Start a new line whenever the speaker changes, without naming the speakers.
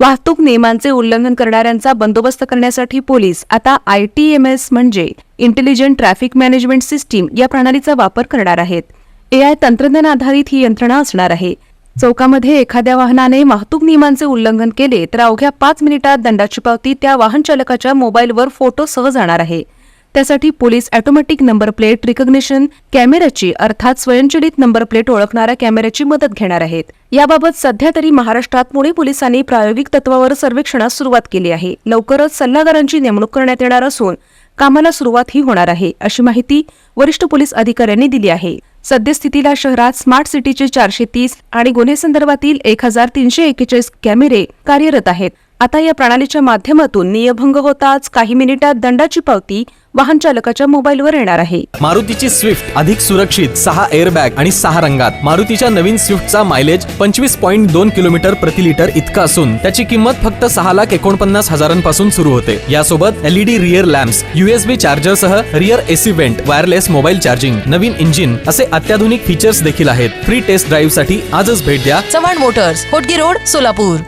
वाहतूक नियमांचे उल्लंघन करणाऱ्यांचा बंदोबस्त करण्यासाठी पोलीस आता आय टी एम एस म्हणजे इंटेलिजंट ट्रॅफिक मॅनेजमेंट सिस्टीम या प्रणालीचा वापर करणार आहेत. एआय तंत्रज्ञान आधारित ही यंत्रणा असणार आहे. चौकामध्ये एखाद्या वाहनाने वाहतूक नियमांचे उल्लंघन केले तर अवघ्या पाच मिनिटात दंडाची पावती त्या वाहन चालकाच्या मोबाईलवर फोटोसह जाणार आहे. त्यासाठी police automatic number plate recognition कॅमेऱ्याची अर्थात स्वयंचलित नंबर प्लेट ओळखणाऱ्या कॅमेऱ्याची मदत घेणार आहेत. याबाबत सध्या तरी महाराष्ट्रात पुणे पोलिसांनी प्रायोगिक तत्वावर सर्वेक्षणास सुरुवात केली आहे. लवकरच सल्लागारांची नेमणूक करण्यात येणार असून कामाला सुरुवात ही होणार आहे अशी माहिती वरिष्ठ पोलीस अधिकाऱ्यांनी दिली आहे. सद्यस्थितीला शहरात स्मार्ट सिटीचे चारशे तीस आणि गुन्हे संदर्भातील एक हजार तीनशे एकेचाळीस कॅमेरे कार्यरत आहेत. आता या प्रणालीच्या माध्यमातून नियमभंग होताच काही मिनिटात दंडाची पावती वाहन चालकाच्या मोबाईलवर येणार आहे.
मारुतीची स्विफ्ट अधिक सुरक्षित सहा एअरबॅग आणि सहा रंगात. मारुतीच्या नवीन स्विफ्टचा मायलेज पंचवीस पॉईंट दोन किलोमीटर प्रति लिटर इतका असून त्याची किंमत फक्त सहा लाख एकोणपन्नास हजारांपासून सुरू होते. यासोबत LED rear lamps USB charger सह rear AC vent wireless mobile charging नवीन इंजिन असे अत्याधुनिक फीचर्स देखील आहेत. फ्री टेस्ट ड्राईव्हसाठी आजच भेट द्या.
Chavan motors Hotgi road Solapur.